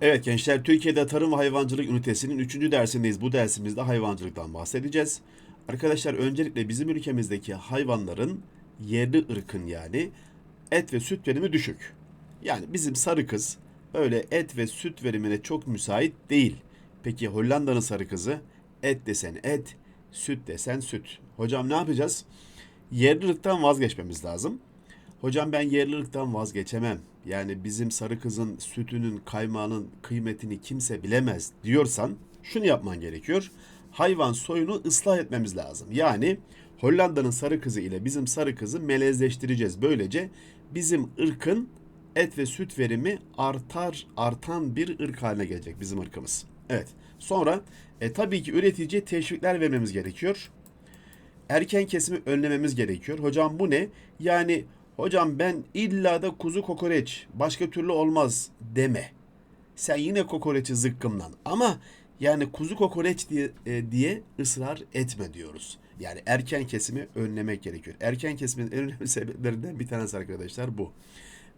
Evet gençler Türkiye'de Tarım ve Hayvancılık Ünitesi'nin 3. dersindeyiz. Bu dersimizde hayvancılıktan bahsedeceğiz. Arkadaşlar öncelikle bizim ülkemizdeki hayvanların yerli ırkın yani et ve süt verimi düşük. Yani bizim sarı kız öyle et ve süt verimine çok müsait değil. Peki Hollanda'nın sarı kızı et desen et, süt desen süt. Hocam ne yapacağız? Yerli ırktan vazgeçmemiz lazım. Hocam ben yerli ırktan vazgeçemem. Yani bizim sarı kızın sütünün, kaymağının kıymetini kimse bilemez diyorsan şunu yapman gerekiyor. Hayvan soyunu ıslah etmemiz lazım. Yani Hollanda'nın sarı kızı ile bizim sarı kızı melezleştireceğiz. Böylece bizim ırkın et ve süt verimi artar, artan bir ırk haline gelecek bizim ırkımız. Evet. Sonra e, tabii ki üreticiye teşvikler vermemiz gerekiyor erken kesimi önlememiz gerekiyor. Hocam bu ne? Yani hocam ben illa da kuzu kokoreç başka türlü olmaz deme. Sen yine kokoreçi zıkkımlan ama yani kuzu kokoreç diye, e, diye ısrar etme diyoruz. Yani erken kesimi önlemek gerekiyor. Erken kesimin en önemli sebeplerinden bir tanesi arkadaşlar bu.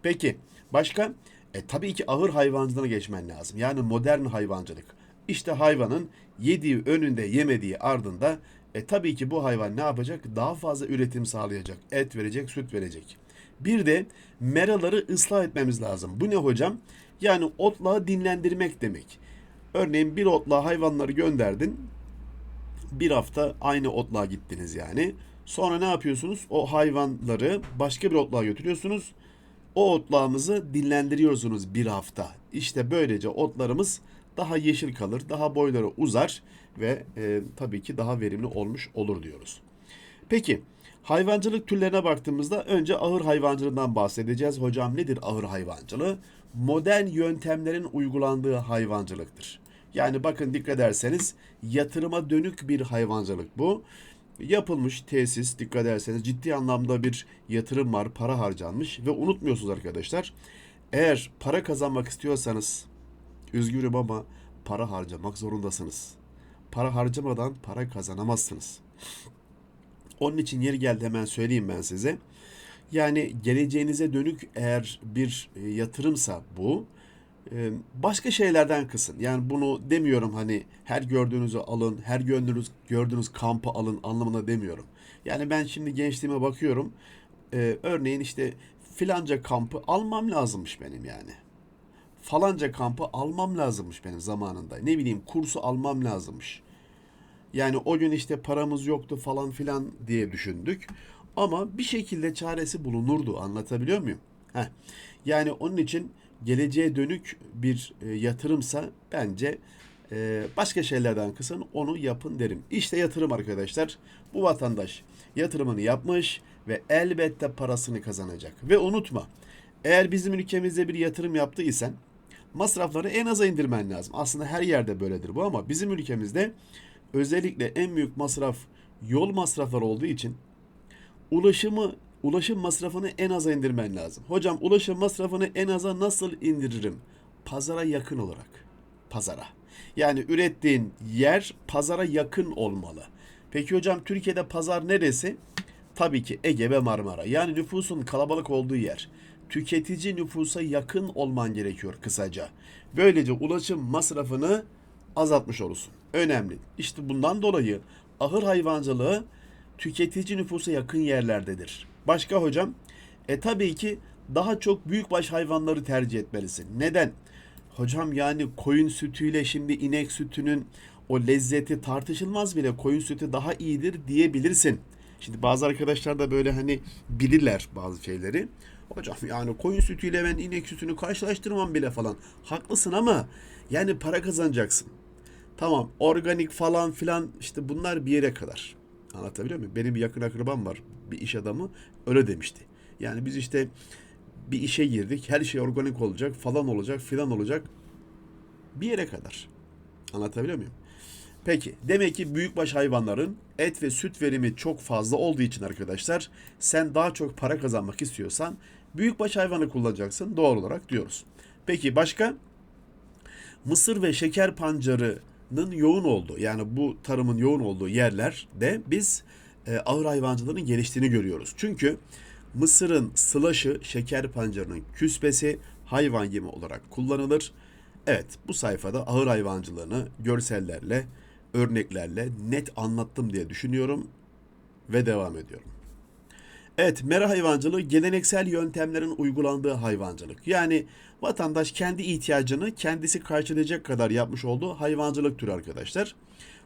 Peki başka? E, tabii ki ağır hayvancılığına geçmen lazım. Yani modern hayvancılık. İşte hayvanın yediği önünde yemediği ardında e tabii ki bu hayvan ne yapacak? Daha fazla üretim sağlayacak. Et verecek, süt verecek. Bir de meraları ıslah etmemiz lazım. Bu ne hocam? Yani otlağı dinlendirmek demek. Örneğin bir otlağa hayvanları gönderdin. Bir hafta aynı otlağa gittiniz yani. Sonra ne yapıyorsunuz? O hayvanları başka bir otlağa götürüyorsunuz. O otlağımızı dinlendiriyorsunuz bir hafta. İşte böylece otlarımız daha yeşil kalır, daha boyları uzar ve e, tabii ki daha verimli olmuş olur diyoruz. Peki hayvancılık türlerine baktığımızda önce ahır hayvancılığından bahsedeceğiz. Hocam nedir ahır hayvancılığı? Modern yöntemlerin uygulandığı hayvancılıktır. Yani bakın dikkat ederseniz yatırıma dönük bir hayvancılık bu. Yapılmış tesis dikkat ederseniz ciddi anlamda bir yatırım var, para harcanmış ve unutmuyorsunuz arkadaşlar. Eğer para kazanmak istiyorsanız üzgünüm ama para harcamak zorundasınız. Para harcamadan para kazanamazsınız. Onun için yeri geldi hemen söyleyeyim ben size. Yani geleceğinize dönük eğer bir e, yatırımsa bu e, başka şeylerden kısın. Yani bunu demiyorum hani her gördüğünüzü alın, her gördüğünüz gördüğünüz kampı alın anlamına demiyorum. Yani ben şimdi gençliğime bakıyorum. E, örneğin işte filanca kampı almam lazımmış benim yani. Falanca kampı almam lazımmış benim zamanında. Ne bileyim kursu almam lazımmış. Yani o gün işte paramız yoktu falan filan diye düşündük. Ama bir şekilde çaresi bulunurdu. Anlatabiliyor muyum? Heh. Yani onun için geleceğe dönük bir e, yatırımsa bence e, başka şeylerden kısın onu yapın derim. İşte yatırım arkadaşlar. Bu vatandaş yatırımını yapmış ve elbette parasını kazanacak. Ve unutma eğer bizim ülkemizde bir yatırım yaptıysan masrafları en aza indirmen lazım. Aslında her yerde böyledir bu ama bizim ülkemizde özellikle en büyük masraf yol masrafları olduğu için ulaşımı ulaşım masrafını en aza indirmen lazım. Hocam ulaşım masrafını en aza nasıl indiririm? Pazara yakın olarak. Pazara. Yani ürettiğin yer pazara yakın olmalı. Peki hocam Türkiye'de pazar neresi? Tabii ki Ege ve Marmara. Yani nüfusun kalabalık olduğu yer. Tüketici nüfusa yakın olman gerekiyor kısaca. Böylece ulaşım masrafını azaltmış olursun. Önemli. İşte bundan dolayı ahır hayvancılığı tüketici nüfusa yakın yerlerdedir. Başka hocam? E tabii ki daha çok büyükbaş hayvanları tercih etmelisin. Neden? Hocam yani koyun sütüyle şimdi inek sütünün o lezzeti tartışılmaz bile koyun sütü daha iyidir diyebilirsin. Şimdi bazı arkadaşlar da böyle hani bilirler bazı şeyleri. Hocam yani koyun sütüyle ben inek sütünü karşılaştırmam bile falan. Haklısın ama yani para kazanacaksın. Tamam organik falan filan işte bunlar bir yere kadar. Anlatabiliyor muyum? Benim bir yakın akrabam var. Bir iş adamı öyle demişti. Yani biz işte bir işe girdik. Her şey organik olacak falan olacak filan olacak. Bir yere kadar. Anlatabiliyor muyum? Peki demek ki büyükbaş hayvanların et ve süt verimi çok fazla olduğu için arkadaşlar sen daha çok para kazanmak istiyorsan büyükbaş hayvanı kullanacaksın doğal olarak diyoruz. Peki başka? Mısır ve şeker pancarının yoğun olduğu yani bu tarımın yoğun olduğu yerlerde biz e, ağır hayvancılığının geliştiğini görüyoruz. Çünkü mısırın sılaşı şeker pancarının küspesi hayvan yemi olarak kullanılır. Evet, bu sayfada ahır hayvancılığını görsellerle, örneklerle net anlattım diye düşünüyorum ve devam ediyorum. Evet, mera hayvancılığı geleneksel yöntemlerin uygulandığı hayvancılık. Yani vatandaş kendi ihtiyacını kendisi karşılayacak kadar yapmış olduğu hayvancılık türü arkadaşlar.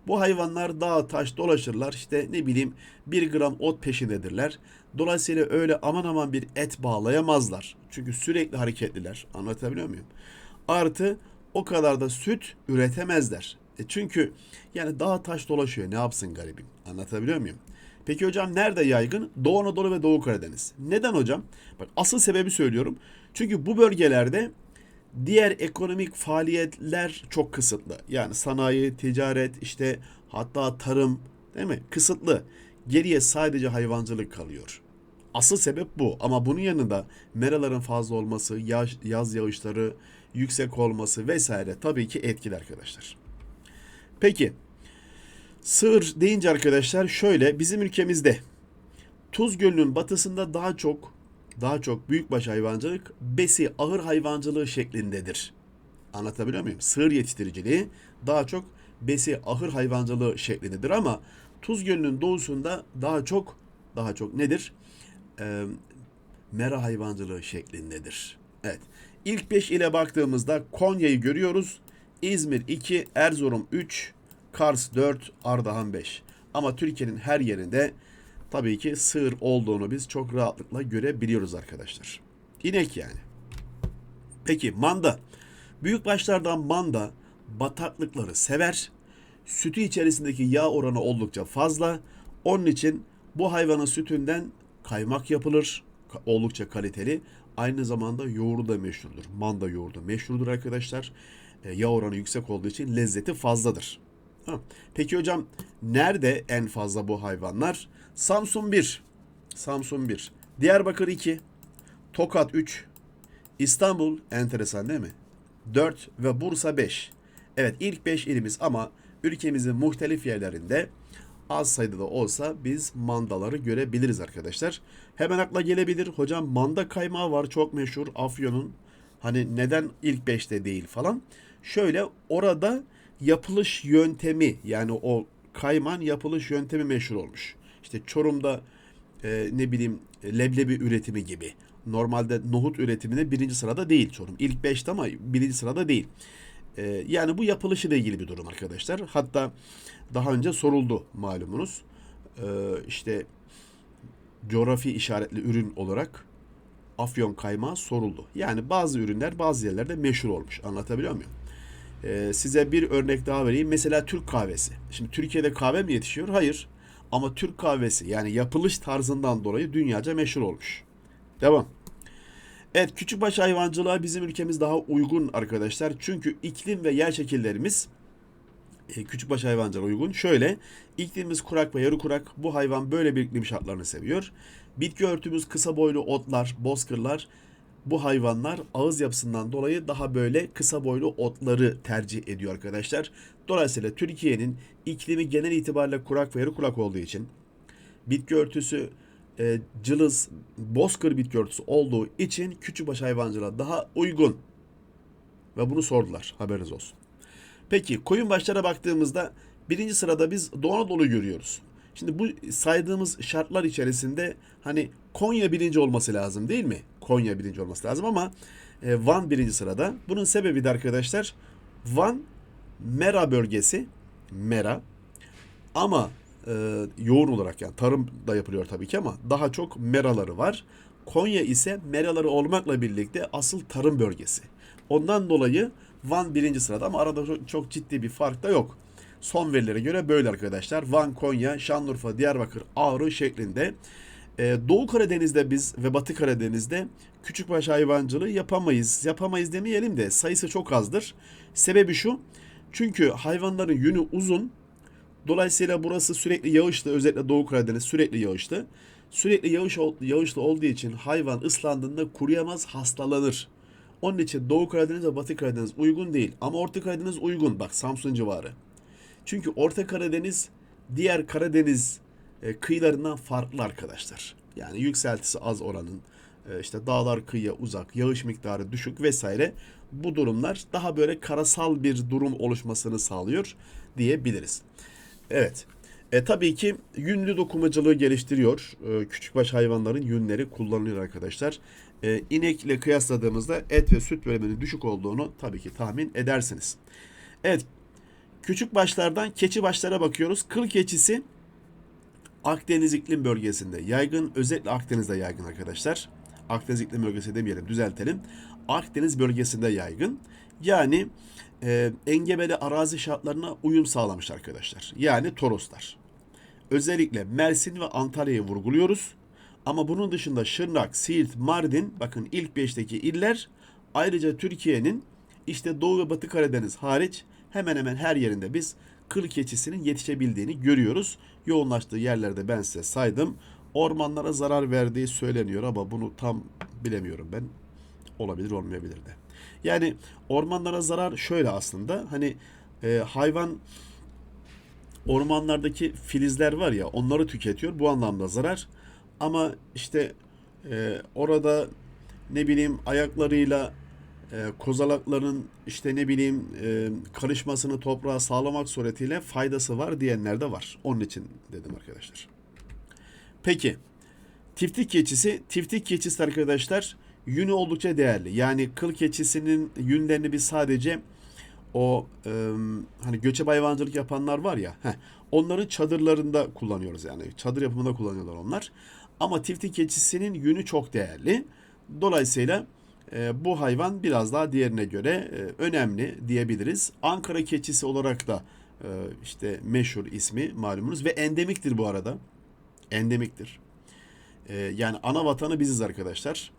Bu hayvanlar dağ taş dolaşırlar işte ne bileyim bir gram ot peşindedirler. Dolayısıyla öyle aman aman bir et bağlayamazlar. Çünkü sürekli hareketliler. Anlatabiliyor muyum? Artı o kadar da süt üretemezler. E çünkü yani dağ taş dolaşıyor ne yapsın garibim? Anlatabiliyor muyum? Peki hocam nerede yaygın? Doğu Anadolu ve Doğu Karadeniz. Neden hocam? Bak asıl sebebi söylüyorum. Çünkü bu bölgelerde diğer ekonomik faaliyetler çok kısıtlı. Yani sanayi, ticaret, işte hatta tarım değil mi? Kısıtlı. Geriye sadece hayvancılık kalıyor. Asıl sebep bu. Ama bunun yanında meraların fazla olması, yaz, yaz yağışları yüksek olması vesaire tabii ki etkili arkadaşlar. Peki sığır deyince arkadaşlar şöyle bizim ülkemizde Tuz Gölü'nün batısında daha çok daha çok büyükbaş hayvancılık besi ahır hayvancılığı şeklindedir. Anlatabiliyor muyum? Sığır yetiştiriciliği daha çok besi ahır hayvancılığı şeklindedir ama Tuz Gölü'nün doğusunda daha çok daha çok nedir? Ee, mera hayvancılığı şeklindedir. Evet. İlk 5 ile baktığımızda Konya'yı görüyoruz. İzmir 2, Erzurum 3, Kars 4, Ardahan 5. Ama Türkiye'nin her yerinde tabii ki sığır olduğunu biz çok rahatlıkla görebiliyoruz arkadaşlar. İnek yani. Peki manda. Büyük başlardan manda bataklıkları sever. Sütü içerisindeki yağ oranı oldukça fazla. Onun için bu hayvanın sütünden kaymak yapılır. Oldukça kaliteli. Aynı zamanda yoğurdu da meşhurdur. Manda yoğurdu meşhurdur arkadaşlar. E, yağ oranı yüksek olduğu için lezzeti fazladır. Peki hocam nerede en fazla bu hayvanlar? Samsun 1. Samsun 1. Diyarbakır 2. Tokat 3. İstanbul enteresan değil mi? 4 ve Bursa 5. Evet ilk 5 ilimiz ama ülkemizin muhtelif yerlerinde az sayıda da olsa biz mandaları görebiliriz arkadaşlar. Hemen akla gelebilir hocam manda kaymağı var çok meşhur Afyon'un. Hani neden ilk 5'te değil falan. Şöyle orada yapılış yöntemi yani o kayman yapılış yöntemi meşhur olmuş. İşte Çorum'da e, ne bileyim leblebi üretimi gibi. Normalde nohut üretiminde birinci sırada değil Çorum. İlk beşte ama birinci sırada değil. E, yani bu yapılışıyla ilgili bir durum arkadaşlar. Hatta daha önce soruldu malumunuz. E, işte coğrafi işaretli ürün olarak afyon kaymağı soruldu. Yani bazı ürünler bazı yerlerde meşhur olmuş. Anlatabiliyor muyum? Ee, size bir örnek daha vereyim. Mesela Türk kahvesi. Şimdi Türkiye'de kahve mi yetişiyor? Hayır. Ama Türk kahvesi yani yapılış tarzından dolayı dünyaca meşhur olmuş. Devam. Evet küçükbaş hayvancılığa bizim ülkemiz daha uygun arkadaşlar. Çünkü iklim ve yer şekillerimiz e, küçükbaş hayvancılığa uygun. Şöyle iklimimiz kurak ve yarı kurak. Bu hayvan böyle bir iklim şartlarını seviyor. Bitki örtümüz kısa boylu otlar, bozkırlar. Bu hayvanlar ağız yapısından dolayı daha böyle kısa boylu otları tercih ediyor arkadaşlar. Dolayısıyla Türkiye'nin iklimi genel itibariyle kurak ve yarı kurak olduğu için bitki örtüsü e, cılız, bozkır bitki örtüsü olduğu için küçükbaş hayvancılığa daha uygun. Ve bunu sordular. Haberiniz olsun. Peki koyun başlara baktığımızda birinci sırada biz Doğu Anadolu görüyoruz. Şimdi bu saydığımız şartlar içerisinde hani Konya birinci olması lazım değil mi? Konya birinci olması lazım ama e, Van birinci sırada. Bunun sebebi de arkadaşlar Van Mera bölgesi. Mera. Ama e, yoğun olarak yani tarım da yapılıyor tabii ki ama daha çok meraları var. Konya ise meraları olmakla birlikte asıl tarım bölgesi. Ondan dolayı Van birinci sırada ama arada çok, çok ciddi bir fark da yok. Son verilere göre böyle arkadaşlar. Van, Konya, Şanlıurfa, Diyarbakır, Ağrı şeklinde. Ee, Doğu Karadeniz'de biz ve Batı Karadeniz'de küçükbaş hayvancılığı yapamayız. Yapamayız demeyelim de sayısı çok azdır. Sebebi şu. Çünkü hayvanların yünü uzun. Dolayısıyla burası sürekli yağışlı. Özellikle Doğu Karadeniz sürekli yağışlı. Sürekli yağış yağışlı olduğu için hayvan ıslandığında kuruyamaz, hastalanır. Onun için Doğu Karadeniz ve Batı Karadeniz uygun değil. Ama Orta Karadeniz uygun. Bak Samsun civarı. Çünkü Orta Karadeniz diğer Karadeniz e, kıyılarından farklı arkadaşlar. Yani yükseltisi az oranın. e, işte dağlar kıyıya uzak, yağış miktarı düşük vesaire bu durumlar daha böyle karasal bir durum oluşmasını sağlıyor diyebiliriz. Evet. E, tabii ki yünlü dokumacılığı geliştiriyor. E, küçükbaş hayvanların yünleri kullanılıyor arkadaşlar. E, inekle kıyasladığımızda et ve süt veriminin düşük olduğunu tabii ki tahmin edersiniz. Evet. Küçük başlardan keçi başlara bakıyoruz. Kıl keçisi Akdeniz iklim bölgesinde yaygın. Özellikle Akdeniz'de yaygın arkadaşlar. Akdeniz iklim bölgesi demeyelim düzeltelim. Akdeniz bölgesinde yaygın. Yani e, engebeli arazi şartlarına uyum sağlamış arkadaşlar. Yani Toroslar. Özellikle Mersin ve Antalya'yı vurguluyoruz. Ama bunun dışında Şırnak, Siirt, Mardin bakın ilk 5'teki iller ayrıca Türkiye'nin işte Doğu ve Batı Karadeniz hariç hemen hemen her yerinde biz kıl keçisinin yetişebildiğini görüyoruz. Yoğunlaştığı yerlerde ben size saydım. Ormanlara zarar verdiği söyleniyor ama bunu tam bilemiyorum ben. Olabilir olmayabilir de. Yani ormanlara zarar şöyle aslında hani e, hayvan ormanlardaki filizler var ya onları tüketiyor bu anlamda zarar. Ama işte e, orada ne bileyim ayaklarıyla e, kozalakların işte ne bileyim e, karışmasını toprağa sağlamak suretiyle faydası var diyenler de var. Onun için dedim arkadaşlar. Peki tiftik keçisi, tiftik keçisi arkadaşlar yünü oldukça değerli. Yani kıl keçisinin yünlerini biz sadece o e, hani göçebe hayvancılık yapanlar var ya heh, onların çadırlarında kullanıyoruz yani çadır yapımında kullanıyorlar onlar. Ama tiftik keçisinin yünü çok değerli. Dolayısıyla e, bu hayvan biraz daha diğerine göre e, önemli diyebiliriz. Ankara keçisi olarak da e, işte meşhur ismi malumunuz ve endemiktir bu arada. Endemiktir. E, yani ana vatanı biziz arkadaşlar.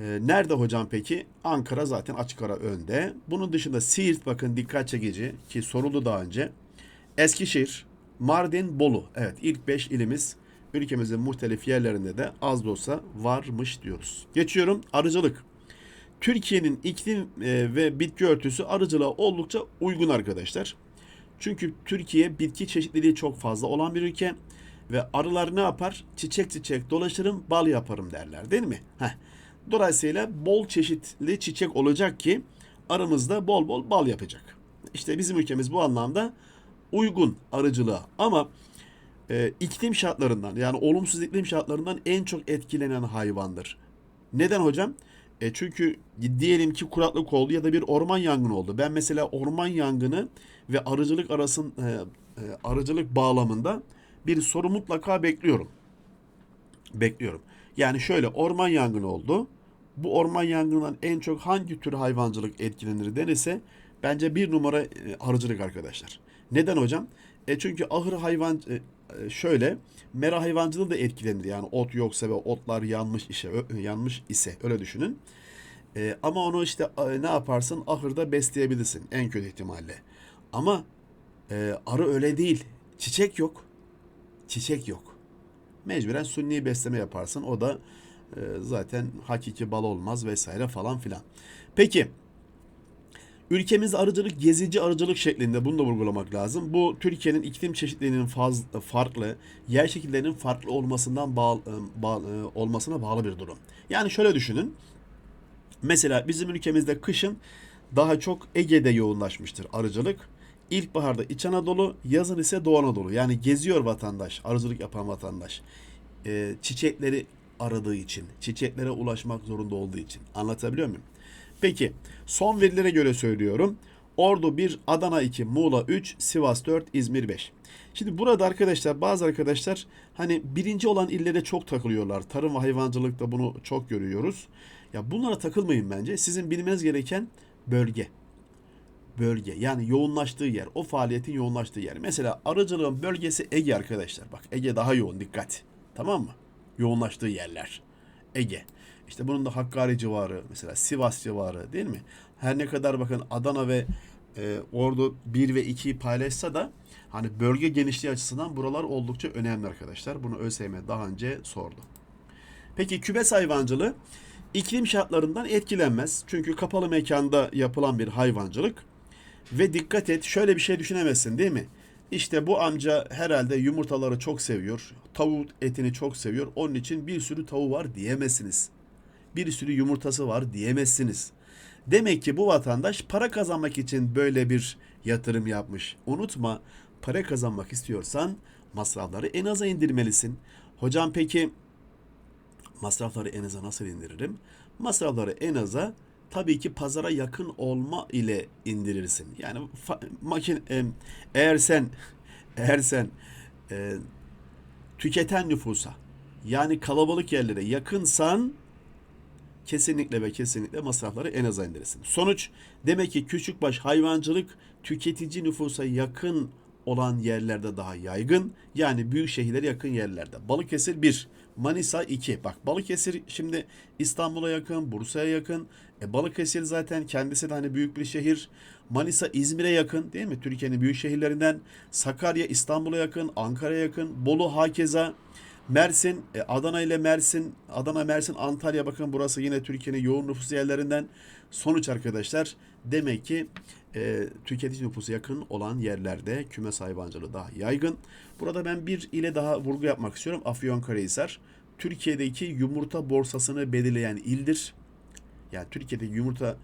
E, nerede hocam peki? Ankara zaten açık ara önde. Bunun dışında Siirt bakın dikkat çekici ki soruldu daha önce. Eskişehir, Mardin, Bolu. Evet ilk 5 ilimiz ülkemizin muhtelif yerlerinde de az da olsa varmış diyoruz. Geçiyorum arıcılık. Türkiye'nin iklim e, ve bitki örtüsü arıcılığa oldukça uygun arkadaşlar. Çünkü Türkiye bitki çeşitliliği çok fazla olan bir ülke ve arılar ne yapar? Çiçek çiçek dolaşırım, bal yaparım derler değil mi? Heh. Dolayısıyla bol çeşitli çiçek olacak ki aramızda bol bol bal yapacak. İşte bizim ülkemiz bu anlamda uygun arıcılığa ama e, iklim şartlarından yani olumsuz iklim şartlarından en çok etkilenen hayvandır. Neden hocam? E çünkü diyelim ki kuraklık oldu ya da bir orman yangını oldu. Ben mesela orman yangını ve arıcılık arasın e, e, arıcılık bağlamında bir soru mutlaka bekliyorum. Bekliyorum. Yani şöyle orman yangını oldu. Bu orman yangından en çok hangi tür hayvancılık etkilenir denirse bence bir numara e, arıcılık arkadaşlar. Neden hocam? E çünkü ahır hayvan e, e, şöyle mera hayvancılığı da etkilenir. Yani ot yoksa ve otlar yanmış ise yanmış ise öyle düşünün. E, ama onu işte ne yaparsın? Ahırda besleyebilirsin en kötü ihtimalle. Ama e, arı öyle değil. Çiçek yok. Çiçek yok. Mecburen sunni besleme yaparsın. O da e, zaten hakiki bal olmaz vesaire falan filan. Peki Ülkemizde arıcılık gezici arıcılık şeklinde bunu da vurgulamak lazım. Bu Türkiye'nin iklim çeşitliliğinin faz, farklı, yer şekillerinin farklı olmasından bağlı, bağ, olmasına bağlı bir durum. Yani şöyle düşünün. Mesela bizim ülkemizde kışın daha çok Ege'de yoğunlaşmıştır arıcılık. İlkbaharda İç Anadolu, yazın ise Doğu Anadolu. Yani geziyor vatandaş, arıcılık yapan vatandaş. Ee, çiçekleri aradığı için, çiçeklere ulaşmak zorunda olduğu için. Anlatabiliyor muyum? Peki son verilere göre söylüyorum. Ordu 1, Adana 2, Muğla 3, Sivas 4, İzmir 5. Şimdi burada arkadaşlar bazı arkadaşlar hani birinci olan illere çok takılıyorlar. Tarım ve hayvancılıkta bunu çok görüyoruz. Ya bunlara takılmayın bence. Sizin bilmeniz gereken bölge. Bölge yani yoğunlaştığı yer. O faaliyetin yoğunlaştığı yer. Mesela arıcılığın bölgesi Ege arkadaşlar. Bak Ege daha yoğun dikkat. Tamam mı? Yoğunlaştığı yerler. Ege. İşte bunun da Hakkari civarı mesela Sivas civarı değil mi? Her ne kadar bakın Adana ve e, Ordu 1 ve 2'yi paylaşsa da hani bölge genişliği açısından buralar oldukça önemli arkadaşlar. Bunu ÖSYM daha önce sordu. Peki kümes hayvancılığı iklim şartlarından etkilenmez. Çünkü kapalı mekanda yapılan bir hayvancılık. Ve dikkat et şöyle bir şey düşünemezsin değil mi? İşte bu amca herhalde yumurtaları çok seviyor. Tavuk etini çok seviyor. Onun için bir sürü tavuğu var diyemezsiniz. Bir sürü yumurtası var diyemezsiniz. Demek ki bu vatandaş para kazanmak için böyle bir yatırım yapmış. Unutma para kazanmak istiyorsan masrafları en aza indirmelisin. Hocam peki masrafları en aza nasıl indiririm? Masrafları en aza tabii ki pazara yakın olma ile indirirsin. Yani fa- makin e, eğer sen eğer sen e, tüketen nüfusa yani kalabalık yerlere yakınsan kesinlikle ve kesinlikle masrafları en aza indirirsin. Sonuç demek ki küçükbaş hayvancılık tüketici nüfusa yakın olan yerlerde daha yaygın. Yani büyük şehirlere yakın yerlerde. Balıkesir 1, Manisa 2. Bak Balıkesir şimdi İstanbul'a yakın, Bursa'ya yakın. E Balıkesir zaten kendisi de hani büyük bir şehir. Manisa İzmir'e yakın değil mi? Türkiye'nin büyük şehirlerinden. Sakarya İstanbul'a yakın, Ankara'ya yakın. Bolu hakeza. Mersin, e, Adana ile Mersin, Adana, Mersin, Antalya bakın burası yine Türkiye'nin yoğun nüfus yerlerinden. Sonuç arkadaşlar demek ki e, tüketici nüfusu yakın olan yerlerde kümes hayvancılığı daha yaygın. Burada ben bir ile daha vurgu yapmak istiyorum. Afyonkarahisar Türkiye'deki yumurta borsasını belirleyen ildir. Yani Türkiye'deki yumurta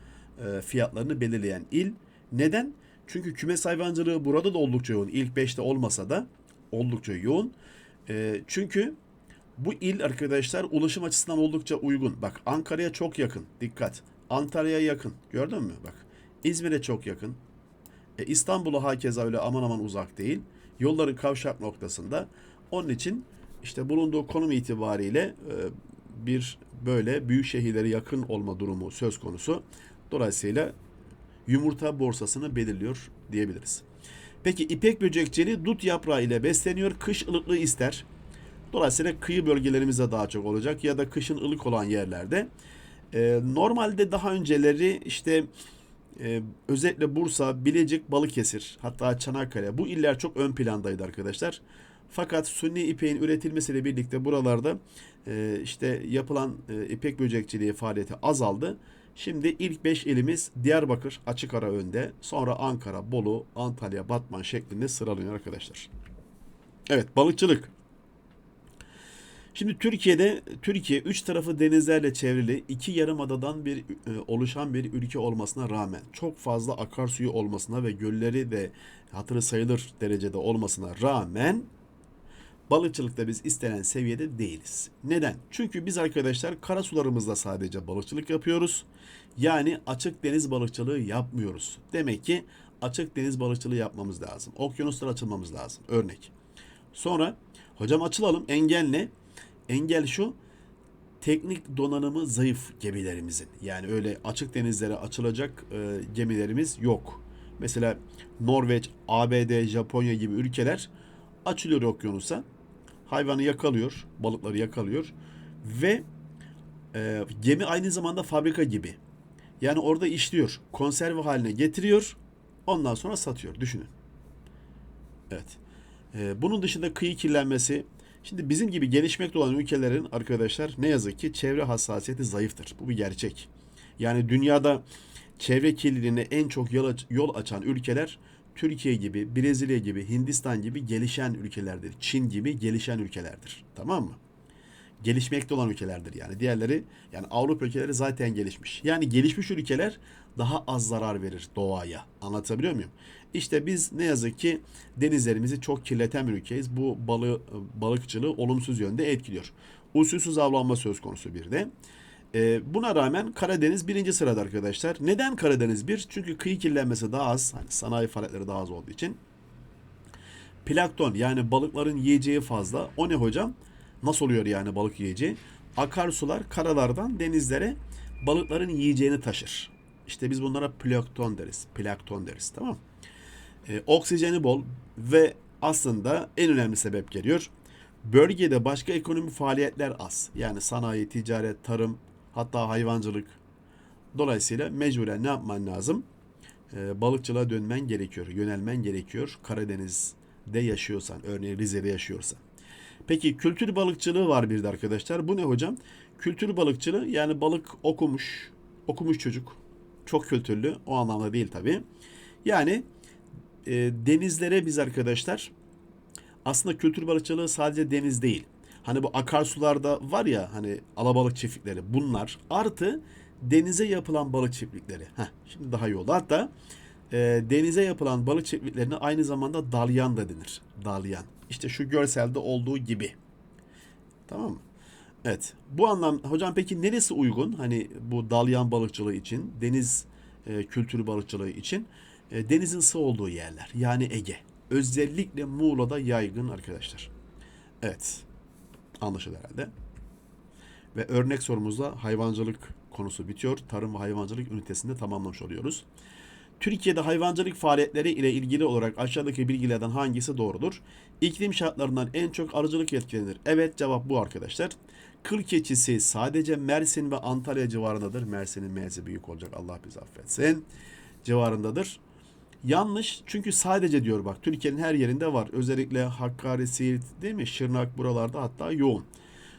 e, fiyatlarını belirleyen il. Neden? Çünkü kümes hayvancılığı burada da oldukça yoğun. İlk 5'te olmasa da oldukça yoğun. E, çünkü bu il arkadaşlar ulaşım açısından oldukça uygun. Bak Ankara'ya çok yakın. Dikkat. Antalya'ya yakın. Gördün mü? Bak. İzmir'e çok yakın. E, İstanbul'a hakeza öyle aman aman uzak değil. Yolların kavşak noktasında. Onun için işte bulunduğu konum itibariyle e, bir böyle büyük şehirlere yakın olma durumu söz konusu. Dolayısıyla yumurta borsasını belirliyor diyebiliriz. Peki ipek böcekçiliği dut yaprağı ile besleniyor. Kış ılıklığı ister. Dolayısıyla kıyı bölgelerimizde daha çok olacak ya da kışın ılık olan yerlerde. Ee, normalde daha önceleri işte e, özellikle Bursa, Bilecik, Balıkesir hatta Çanakkale bu iller çok ön plandaydı arkadaşlar. Fakat sünni ipeğin üretilmesiyle birlikte buralarda e, işte yapılan e, ipek böcekçiliği faaliyeti azaldı. Şimdi ilk 5 ilimiz Diyarbakır açık ara önde. Sonra Ankara, Bolu, Antalya, Batman şeklinde sıralanıyor arkadaşlar. Evet balıkçılık. Şimdi Türkiye'de Türkiye üç tarafı denizlerle çevrili iki yarımadadan bir e, oluşan bir ülke olmasına rağmen çok fazla akarsuyu olmasına ve gölleri de hatırı sayılır derecede olmasına rağmen balıkçılıkta biz istenen seviyede değiliz. Neden? Çünkü biz arkadaşlar kara sularımızda sadece balıkçılık yapıyoruz. Yani açık deniz balıkçılığı yapmıyoruz. Demek ki açık deniz balıkçılığı yapmamız lazım. Okyanuslara açılmamız lazım. Örnek. Sonra hocam açılalım. Engel ne? Engel şu. Teknik donanımı zayıf gemilerimizin. Yani öyle açık denizlere açılacak e, gemilerimiz yok. Mesela Norveç, ABD, Japonya gibi ülkeler açılıyor okyanusa. Hayvanı yakalıyor, balıkları yakalıyor ve e, gemi aynı zamanda fabrika gibi. Yani orada işliyor, konserve haline getiriyor, ondan sonra satıyor. Düşünün. Evet. E, bunun dışında kıyı kirlenmesi. Şimdi bizim gibi gelişmekte olan ülkelerin arkadaşlar ne yazık ki çevre hassasiyeti zayıftır. Bu bir gerçek. Yani dünyada çevre kirliliğine en çok yol, yol açan ülkeler Türkiye gibi, Brezilya gibi, Hindistan gibi gelişen ülkelerdir. Çin gibi gelişen ülkelerdir. Tamam mı? Gelişmekte olan ülkelerdir yani. Diğerleri yani Avrupa ülkeleri zaten gelişmiş. Yani gelişmiş ülkeler daha az zarar verir doğaya. Anlatabiliyor muyum? İşte biz ne yazık ki denizlerimizi çok kirleten bir ülkeyiz. Bu balı, balıkçılığı olumsuz yönde etkiliyor. Usulsüz avlanma söz konusu bir de. Ee, buna rağmen Karadeniz birinci sırada arkadaşlar. Neden Karadeniz bir? Çünkü kıyı kirlenmesi daha az. Hani sanayi faaliyetleri daha az olduğu için. Plankton yani balıkların yiyeceği fazla. O ne hocam? Nasıl oluyor yani balık yiyeceği? Akarsular karalardan denizlere balıkların yiyeceğini taşır. İşte biz bunlara plankton deriz. Plankton deriz tamam Ee, oksijeni bol ve aslında en önemli sebep geliyor. Bölgede başka ekonomi faaliyetler az. Yani sanayi, ticaret, tarım, hatta hayvancılık. Dolayısıyla mecburen ne yapman lazım? Ee, balıkçılığa dönmen gerekiyor, yönelmen gerekiyor. Karadeniz'de yaşıyorsan, örneğin Rize'de yaşıyorsan. Peki kültür balıkçılığı var bir de arkadaşlar. Bu ne hocam? Kültür balıkçılığı yani balık okumuş, okumuş çocuk. Çok kültürlü. O anlamda değil tabii. Yani e, denizlere biz arkadaşlar aslında kültür balıkçılığı sadece deniz değil. Hani bu akarsularda var ya hani alabalık çiftlikleri bunlar artı denize yapılan balık çiftlikleri. Heh, şimdi daha iyi oldu. Hatta e, denize yapılan balık çiftliklerine aynı zamanda dalyan da denir. Dalyan. İşte şu görselde olduğu gibi. Tamam mı? Evet. Bu anlam hocam peki neresi uygun? Hani bu dalyan balıkçılığı için, deniz e, kültürü balıkçılığı için e, denizin sığ olduğu yerler. Yani Ege. Özellikle Muğla'da yaygın arkadaşlar. Evet. Anlaşıldı herhalde. Ve örnek sorumuzda hayvancılık konusu bitiyor. Tarım ve hayvancılık ünitesinde tamamlamış oluyoruz. Türkiye'de hayvancılık faaliyetleri ile ilgili olarak aşağıdaki bilgilerden hangisi doğrudur? İklim şartlarından en çok arıcılık etkilenir. Evet cevap bu arkadaşlar. Kıl keçisi sadece Mersin ve Antalya civarındadır. Mersin'in M'si büyük olacak Allah bizi affetsin. Civarındadır. Yanlış çünkü sadece diyor bak Türkiye'nin her yerinde var. Özellikle Hakkari, Siirt değil mi? Şırnak buralarda hatta yoğun.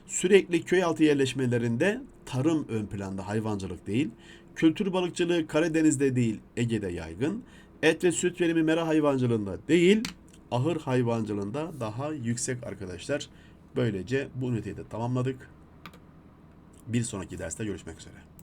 Sürekli köy altı yerleşmelerinde tarım ön planda hayvancılık değil. Kültür balıkçılığı Karadeniz'de değil Ege'de yaygın. Et ve süt verimi mera hayvancılığında değil ahır hayvancılığında daha yüksek arkadaşlar. Böylece bu üniteyi de tamamladık. Bir sonraki derste görüşmek üzere.